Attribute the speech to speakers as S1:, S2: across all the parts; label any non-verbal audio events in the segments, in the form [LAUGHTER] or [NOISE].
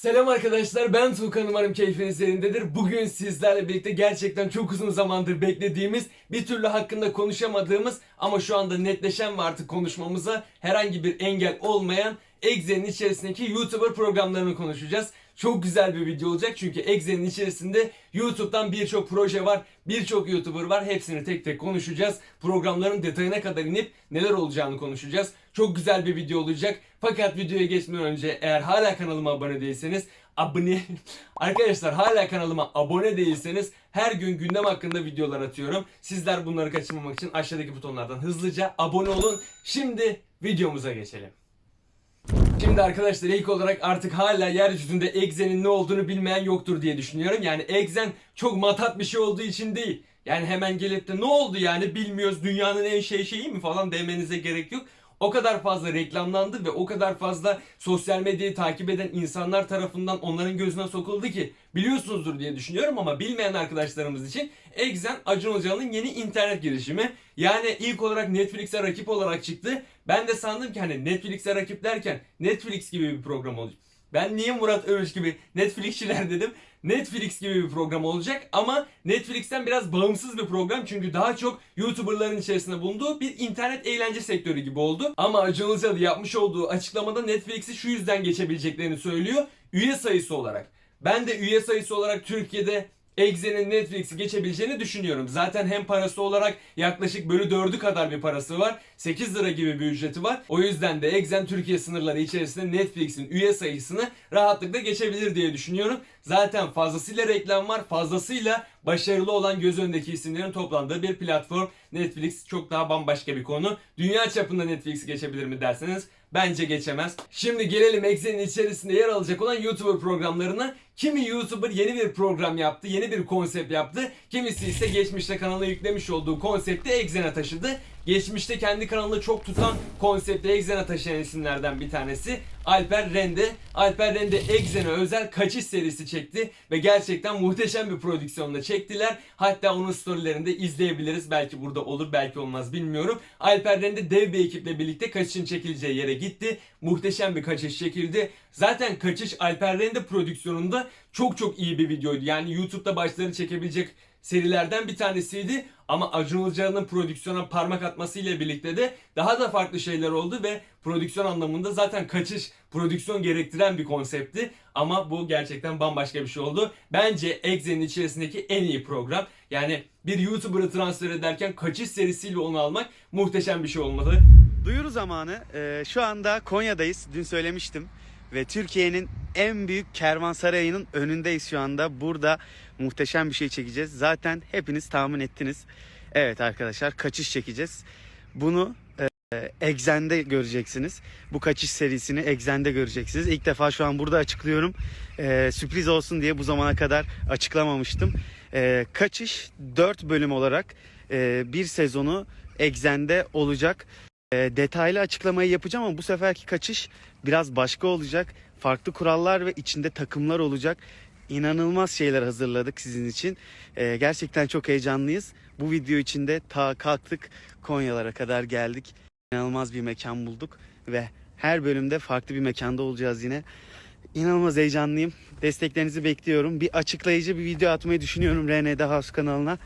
S1: Selam arkadaşlar ben Tuğkan umarım keyfiniz yerindedir. Bugün sizlerle birlikte gerçekten çok uzun zamandır beklediğimiz bir türlü hakkında konuşamadığımız ama şu anda netleşen ve artık konuşmamıza herhangi bir engel olmayan Exe'nin içerisindeki YouTuber programlarını konuşacağız. Çok güzel bir video olacak çünkü Exe'nin içerisinde YouTube'dan birçok proje var, birçok YouTuber var. Hepsini tek tek konuşacağız. Programların detayına kadar inip neler olacağını konuşacağız. Çok güzel bir video olacak. Fakat videoya geçmeden önce eğer hala kanalıma abone değilseniz abone [LAUGHS] Arkadaşlar hala kanalıma abone değilseniz her gün gündem hakkında videolar atıyorum. Sizler bunları kaçırmamak için aşağıdaki butonlardan hızlıca abone olun. Şimdi videomuza geçelim. Şimdi arkadaşlar ilk olarak artık hala yeryüzünde Exen'in ne olduğunu bilmeyen yoktur diye düşünüyorum. Yani Exen çok matat bir şey olduğu için değil. Yani hemen gelip de ne oldu yani bilmiyoruz dünyanın en şey şeyi mi falan demenize gerek yok. O kadar fazla reklamlandı ve o kadar fazla sosyal medyayı takip eden insanlar tarafından onların gözüne sokuldu ki biliyorsunuzdur diye düşünüyorum ama bilmeyen arkadaşlarımız için Exen Acun Ilıcalı'nın yeni internet girişimi. Yani ilk olarak Netflix'e rakip olarak çıktı. Ben de sandım ki hani Netflix'e rakip derken Netflix gibi bir program olacak. Ben niye Murat Övüş gibi Netflixçiler dedim. Netflix gibi bir program olacak ama Netflix'ten biraz bağımsız bir program çünkü daha çok YouTuber'ların içerisinde bulunduğu bir internet eğlence sektörü gibi oldu. Ama Acun Ilıcalı yapmış olduğu açıklamada Netflix'i şu yüzden geçebileceklerini söylüyor. Üye sayısı olarak. Ben de üye sayısı olarak Türkiye'de Exe'nin Netflix'i geçebileceğini düşünüyorum. Zaten hem parası olarak yaklaşık bölü 4'ü kadar bir parası var. 8 lira gibi bir ücreti var. O yüzden de Exen Türkiye sınırları içerisinde Netflix'in üye sayısını rahatlıkla geçebilir diye düşünüyorum. Zaten fazlasıyla reklam var. Fazlasıyla başarılı olan göz önündeki isimlerin toplandığı bir platform. Netflix çok daha bambaşka bir konu. Dünya çapında Netflix'i geçebilir mi derseniz bence geçemez. Şimdi gelelim Exe'nin içerisinde yer alacak olan YouTuber programlarına. Kimi YouTuber yeni bir program yaptı, yeni bir konsept yaptı. Kimisi ise geçmişte kanala yüklemiş olduğu konsepti Exen'e taşıdı. Geçmişte kendi kanalını çok tutan konsepti Exen'e taşıyan isimlerden bir tanesi Alper Rende. Alper Rende Exen'e özel kaçış serisi çekti ve gerçekten muhteşem bir prodüksiyonla çektiler. Hatta onun storylerinde izleyebiliriz. Belki burada olur, belki olmaz bilmiyorum. Alper Rende dev bir ekiple birlikte kaçışın çekileceği yere gitti. Muhteşem bir kaçış çekildi. Zaten kaçış Alper Rende prodüksiyonunda çok çok iyi bir videoydu. Yani YouTube'da başları çekebilecek serilerden bir tanesiydi. Ama Acun Ilıcalı'nın prodüksiyona parmak atmasıyla birlikte de daha da farklı şeyler oldu ve prodüksiyon anlamında zaten kaçış prodüksiyon gerektiren bir konseptti. Ama bu gerçekten bambaşka bir şey oldu. Bence Exe'nin içerisindeki en iyi program. Yani bir YouTuber'ı transfer ederken kaçış serisiyle onu almak muhteşem bir şey olmalı.
S2: Duyuru zamanı. Ee, şu anda Konya'dayız. Dün söylemiştim. Ve Türkiye'nin en büyük kervansarayının önündeyiz şu anda. Burada muhteşem bir şey çekeceğiz. Zaten hepiniz tahmin ettiniz. Evet arkadaşlar kaçış çekeceğiz. Bunu e, Exen'de göreceksiniz. Bu kaçış serisini Exen'de göreceksiniz. İlk defa şu an burada açıklıyorum. Ee, sürpriz olsun diye bu zamana kadar açıklamamıştım. Ee, kaçış 4 bölüm olarak e, bir sezonu Exen'de olacak. E, detaylı açıklamayı yapacağım ama bu seferki kaçış biraz başka olacak. Farklı kurallar ve içinde takımlar olacak. İnanılmaz şeyler hazırladık sizin için. E, gerçekten çok heyecanlıyız. Bu video içinde ta kalktık Konyalara kadar geldik. İnanılmaz bir mekan bulduk ve her bölümde farklı bir mekanda olacağız yine. İnanılmaz heyecanlıyım. Desteklerinizi bekliyorum. Bir açıklayıcı bir video atmayı düşünüyorum RND House kanalına.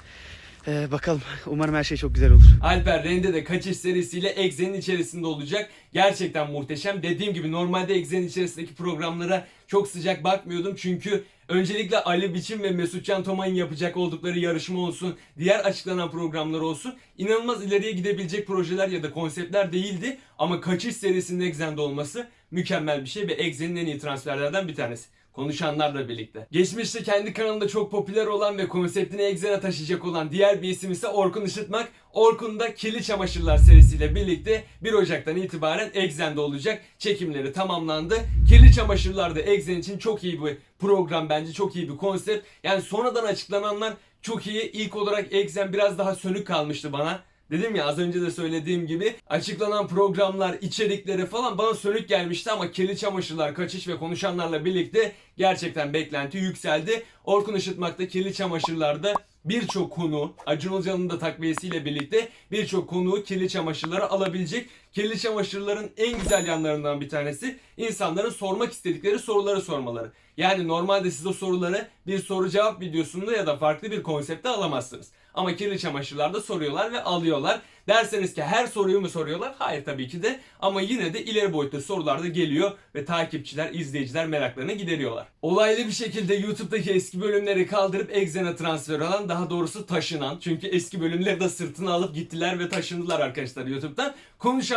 S2: E, bakalım. [LAUGHS] Umarım her şey çok güzel olur.
S1: Alper Rende de kaçış serisiyle Exe'nin içerisinde olacak. Gerçekten muhteşem. Dediğim gibi normalde Exe'nin içerisindeki programlara çok sıcak bakmıyordum. Çünkü öncelikle Ali Biçim ve Mesut Can Tomay'ın yapacak oldukları yarışma olsun, diğer açıklanan programlar olsun. inanılmaz ileriye gidebilecek projeler ya da konseptler değildi. Ama kaçış serisinin Exe'nde olması mükemmel bir şey ve Exe'nin en iyi transferlerden bir tanesi konuşanlarla birlikte. Geçmişte kendi kanalında çok popüler olan ve konseptini Exen'e taşıyacak olan diğer bir isim ise Orkun Işıtmak. Orkun da Kirli Çamaşırlar serisiyle birlikte 1 Ocak'tan itibaren Exen'de olacak. Çekimleri tamamlandı. Kirli Çamaşırlar da Exen için çok iyi bir program bence. Çok iyi bir konsept. Yani sonradan açıklananlar çok iyi. İlk olarak Exen biraz daha sönük kalmıştı bana. Dedim ya az önce de söylediğim gibi açıklanan programlar, içerikleri falan bana sönük gelmişti ama kirli çamaşırlar, kaçış ve konuşanlarla birlikte gerçekten beklenti yükseldi. Orkun Işıtmak'ta kirli çamaşırlarda birçok konu Acun Ilıcalı'nın da takviyesiyle birlikte birçok konuğu kirli çamaşırlara alabilecek. Kirli çamaşırların en güzel yanlarından bir tanesi insanların sormak istedikleri soruları sormaları. Yani normalde siz o soruları bir soru cevap videosunda ya da farklı bir konsepte alamazsınız. Ama kirli çamaşırlarda soruyorlar ve alıyorlar. Derseniz ki her soruyu mu soruyorlar? Hayır tabii ki de. Ama yine de ileri boyutta sorular da geliyor ve takipçiler, izleyiciler meraklarını gideriyorlar. Olaylı bir şekilde YouTube'daki eski bölümleri kaldırıp Exxen'e transfer olan, daha doğrusu taşınan. Çünkü eski bölümleri de sırtına alıp gittiler ve taşındılar arkadaşlar YouTube'dan.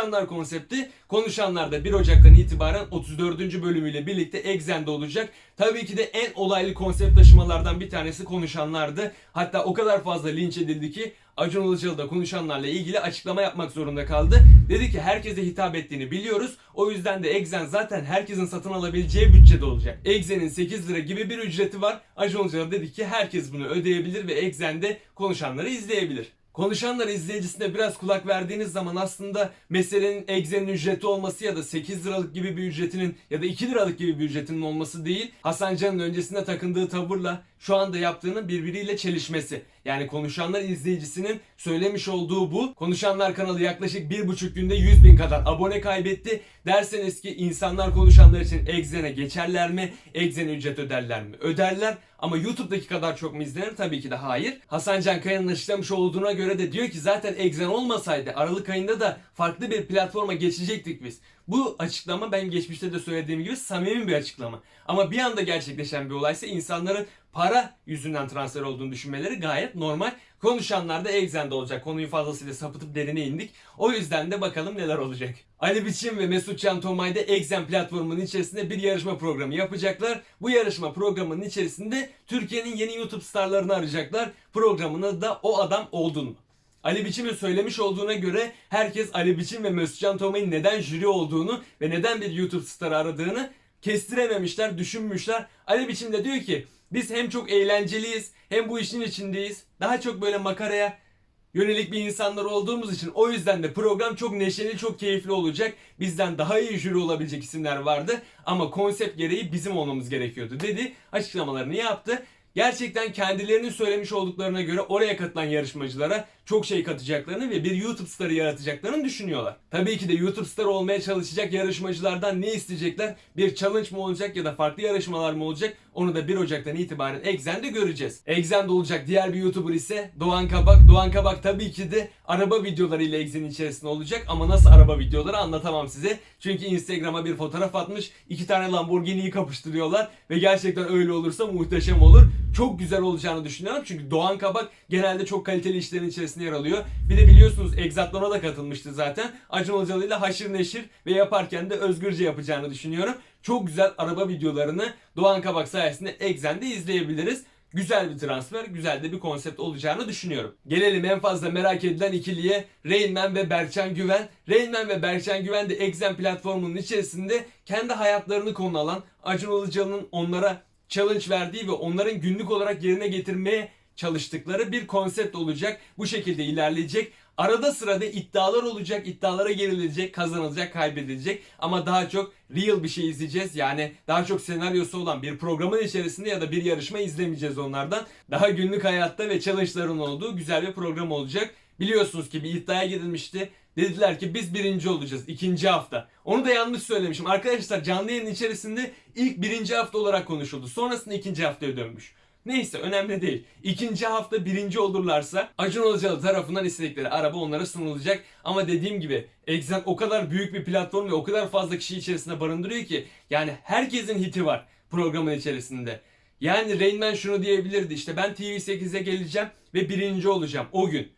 S1: Konuşanlar konsepti. Konuşanlar da 1 Ocak'tan itibaren 34. bölümüyle birlikte Exxen'de olacak. Tabii ki de en olaylı konsept taşımalardan bir tanesi konuşanlardı. Hatta o kadar fazla linç edildi ki Acun Ilıcalı da konuşanlarla ilgili açıklama yapmak zorunda kaldı. Dedi ki herkese hitap ettiğini biliyoruz. O yüzden de Exxen zaten herkesin satın alabileceği bütçede olacak. Exxen'in 8 lira gibi bir ücreti var. Acun Ilıcalı dedi ki herkes bunu ödeyebilir ve Exxen de konuşanları izleyebilir. Konuşanlar izleyicisine biraz kulak verdiğiniz zaman aslında meselenin Exxen'in ücreti olması ya da 8 liralık gibi bir ücretinin ya da 2 liralık gibi bir ücretinin olması değil. Hasan Can'ın öncesinde takındığı tavırla şu anda yaptığının birbiriyle çelişmesi. Yani konuşanlar izleyicisinin söylemiş olduğu bu. Konuşanlar kanalı yaklaşık bir buçuk günde 100 bin kadar abone kaybetti. Derseniz ki insanlar konuşanlar için Exxen'e geçerler mi? Exxen'e ücret öderler mi? Öderler. Ama YouTube'daki kadar çok mu izlenir? Tabii ki de hayır. Hasan Can Kaya'nın açıklamış olduğuna göre de diyor ki zaten Exxen olmasaydı Aralık ayında da farklı bir platforma geçecektik biz. Bu açıklama ben geçmişte de söylediğim gibi samimi bir açıklama. Ama bir anda gerçekleşen bir olaysa insanların para yüzünden transfer olduğunu düşünmeleri gayet normal. Konuşanlar da Exxen'de olacak. Konuyu fazlasıyla sapıtıp derine indik. O yüzden de bakalım neler olacak. Ali Biçim ve Mesut Can Tomay da Exxen platformunun içerisinde bir yarışma programı yapacaklar. Bu yarışma programının içerisinde Türkiye'nin yeni YouTube starlarını arayacaklar. Programın adı da O Adam Oldun mu? Ali Biçim'in söylemiş olduğuna göre herkes Ali Biçim ve Mesut Can Tomay'ın neden jüri olduğunu ve neden bir YouTube starı aradığını kestirememişler, düşünmüşler. Ali Biçim de diyor ki biz hem çok eğlenceliyiz hem bu işin içindeyiz. Daha çok böyle makaraya yönelik bir insanlar olduğumuz için o yüzden de program çok neşeli, çok keyifli olacak. Bizden daha iyi jüri olabilecek isimler vardı ama konsept gereği bizim olmamız gerekiyordu dedi. Açıklamalarını yaptı. Gerçekten kendilerinin söylemiş olduklarına göre oraya katılan yarışmacılara çok şey katacaklarını ve bir YouTube starı yaratacaklarını düşünüyorlar. Tabii ki de YouTube starı olmaya çalışacak yarışmacılardan ne isteyecekler? Bir challenge mı olacak ya da farklı yarışmalar mı olacak? Onu da 1 Ocak'tan itibaren Exxen'de göreceğiz. Exxen'de olacak diğer bir YouTuber ise Doğan Kabak. Doğan Kabak tabii ki de araba videolarıyla Exxen'in içerisinde olacak ama nasıl araba videoları anlatamam size. Çünkü Instagram'a bir fotoğraf atmış. iki tane Lamborghini'yi kapıştırıyorlar ve gerçekten öyle olursa muhteşem olur. Çok güzel olacağını düşünüyorum çünkü Doğan Kabak genelde çok kaliteli işlerin içerisinde yer alıyor. Bir de biliyorsunuz Exatlon'a da katılmıştı zaten. Acun Ilıcalı haşır neşir ve yaparken de özgürce yapacağını düşünüyorum. Çok güzel araba videolarını Doğan Kabak sayesinde Exxen'de izleyebiliriz. Güzel bir transfer, güzel de bir konsept olacağını düşünüyorum. Gelelim en fazla merak edilen ikiliye Rain Man ve Berkcan Güven. Rain Man ve Berkcan Güven de Exxen platformunun içerisinde kendi hayatlarını konu alan Acun Ilıcalı'nın onlara challenge verdiği ve onların günlük olarak yerine getirmeye çalıştıkları bir konsept olacak. Bu şekilde ilerleyecek. Arada sırada iddialar olacak, iddialara girilecek, kazanılacak, kaybedilecek ama daha çok real bir şey izleyeceğiz. Yani daha çok senaryosu olan bir programın içerisinde ya da bir yarışma izlemeyeceğiz onlardan. Daha günlük hayatta ve challenge'ların olduğu güzel bir program olacak. Biliyorsunuz ki bir iddiaya girilmişti. Dediler ki biz birinci olacağız ikinci hafta. Onu da yanlış söylemişim. Arkadaşlar canlı yayın içerisinde ilk birinci hafta olarak konuşuldu. Sonrasında ikinci haftaya dönmüş. Neyse önemli değil. İkinci hafta birinci olurlarsa Acun Ilıcalı tarafından istedikleri araba onlara sunulacak. Ama dediğim gibi Exxen o kadar büyük bir platform ve o kadar fazla kişi içerisinde barındırıyor ki yani herkesin hiti var programın içerisinde. Yani Rain Man şunu diyebilirdi işte ben TV8'e geleceğim ve birinci olacağım o gün.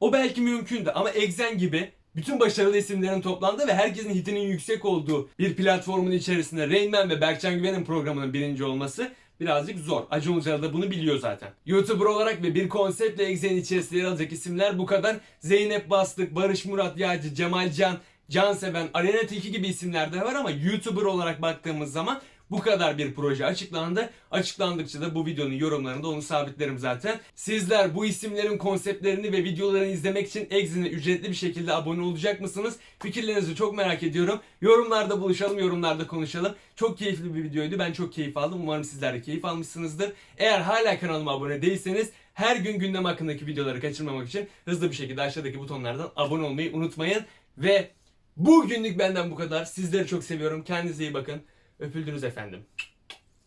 S1: O belki mümkündü ama Exxen gibi bütün başarılı isimlerin toplandığı ve herkesin hitinin yüksek olduğu bir platformun içerisinde Rain Man ve Berkcan Güven'in programının birinci olması birazcık zor. Acun Ilıcalı da bunu biliyor zaten. YouTuber olarak ve bir konseptle Exxen'in içerisinde yer alacak isimler bu kadar. Zeynep Bastık, Barış Murat Yağcı, Cemal Can, Can Seven, Arena Tilki gibi isimler de var ama YouTuber olarak baktığımız zaman bu kadar bir proje açıklandı. Açıklandıkça da bu videonun yorumlarında onu sabitlerim zaten. Sizler bu isimlerin konseptlerini ve videolarını izlemek için Exxen'e ücretli bir şekilde abone olacak mısınız? Fikirlerinizi çok merak ediyorum. Yorumlarda buluşalım, yorumlarda konuşalım. Çok keyifli bir videoydu. Ben çok keyif aldım. Umarım sizler de keyif almışsınızdır. Eğer hala kanalıma abone değilseniz her gün gündem hakkındaki videoları kaçırmamak için hızlı bir şekilde aşağıdaki butonlardan abone olmayı unutmayın. Ve Bugünlük benden bu kadar. Sizleri çok seviyorum. Kendinize iyi bakın. Öpüldünüz efendim.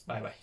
S1: Bay bay.